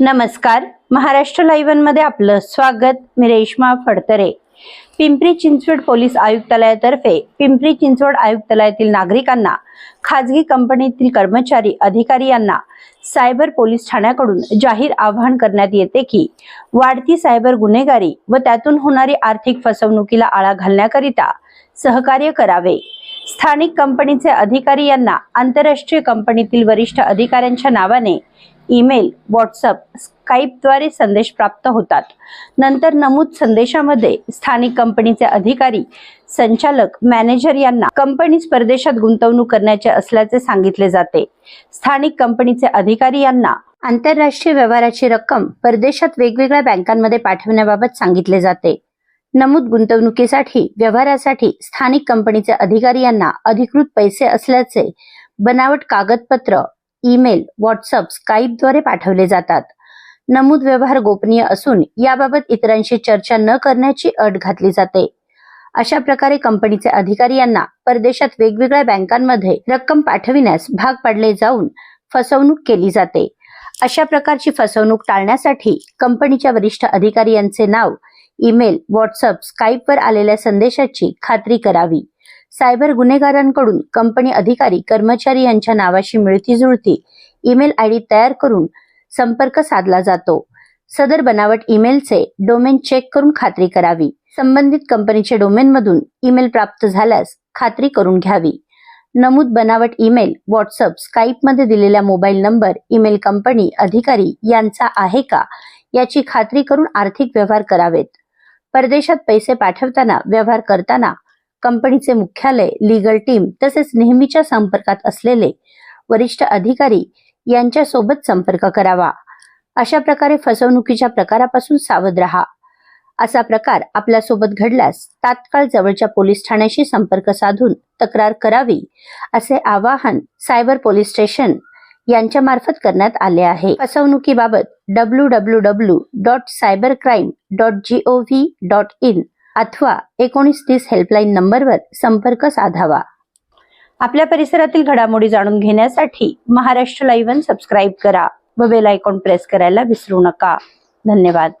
नमस्कार. महाराष्ट्र लाईव्हमध्ये आपलं स्वागत. मी रेश्मा फडतरे. पिंपरी चिंचवड पोलीस आयुक्तालयातर्फे पिंपरी चिंचवड आयुक्तालयातील नागरिकांना खाजगी कंपनीतील कर्मचारी अधिकारी यांना सायबर पोलीस ठाण्याकडून जाहीर आवाहन करण्यात येते की वाढती सायबर गुन्हेगारी व त्यातून होणारी आर्थिक फसवणुकीला आळा घालण्याकरिता सहकार्य करावे. स्थानिक कंपनीचे अधिकारी यांना आंतरराष्ट्रीय कंपनीतील वरिष्ठ अधिकाऱ्यांच्या नावाने ईमेल व्हॉट्सअप स्काईपद्वारे संदेश प्राप्त होतात. नंतर नमूद संदेशामध्ये स्थानिक कंपनीचे अधिकारी संचालक मॅनेजर यांना कंपनीस परदेशात गुंतवणूक करण्याचे असल्याचे सांगितले जाते. स्थानिक कंपनीचे अधिकारी यांना आंतरराष्ट्रीय व्यवहाराची रक्कम परदेशात वेगवेगळ्या बँकांमध्ये पाठवण्याबाबत सांगितले जाते. नमूद गुंतवणुकीसाठी व्यवहारासाठी स्थानिक कंपनीचे अधिकारी यांना अधिकृत पैसे असल्याचे बनावट कागदपत्र ईमेल व्हॉट्सअप स्काईपद्वारे पाठवले जातात. नमूद व्यवहार गोपनीय असून याबाबत इतरांशी चर्चा न करण्याची अट घातली जाते. अशा प्रकारे कंपनीचे अधिकारी यांना परदेशात वेगवेगळ्या बँकांमध्ये रक्कम पाठविण्यास भाग पाडले जाऊन फसवणूक केली जाते. अशा प्रकारची फसवणूक टाळण्यासाठी कंपनीच्या वरिष्ठ अधिकारी यांचे नाव ईमेल व्हॉट्सअप स्काईपवर आलेल्या संदेशाची खात्री करावी. सायबर गुन्हेगारांकडून कंपनी अधिकारी कर्मचारी यांच्या नावाशी मिळती जुळती ईमेल आय डी तयार करून संपर्क साधला जातो. सदर बनावट ईमेलचे डोमेन चेक करून खात्री करावी. संबंधित कंपनीचे डोमेनमधून ईमेल प्राप्त झाल्यास खात्री करून घ्यावी. नमूद बनावट ईमेल व्हॉट्सअप स्काईपमध्ये दिलेला मोबाईल नंबर ईमेल कंपनी अधिकारी यांचा आहे का याची खात्री करून आर्थिक व्यवहार करावेत. परदेशात पैसे पाठवताना व्यवहार करताना कंपनीचे मुख्यालय लीगल टीम तसेच नेहमीच्या संपर्कात असलेले वरिष्ठ अधिकारी यांच्यासोबत संपर्क करावा. अशा प्रकारे फसवणुकीच्या प्रकारापासून सावध राहा. असा प्रकार आपल्यासोबत घडल्यास तात्काळ जवळच्या पोलीस ठाण्याशी संपर्क साधून तक्रार करावी असे आवाहन सायबर पोलीस स्टेशन यांच्या मार्फत करण्यात आले आहे. फसवणुकीबाबत W W W dot cyber crime dot G O V dot in अथवा एकोणीस तीस हेल्पलाईन नंबरवर संपर्क साधावा. आपल्या परिसरातील घडामोडी जाणून घेण्यासाठी महाराष्ट्र लाईव्ह सबस्क्राईब करा व बेल आयकॉन प्रेस करायला विसरू नका. धन्यवाद.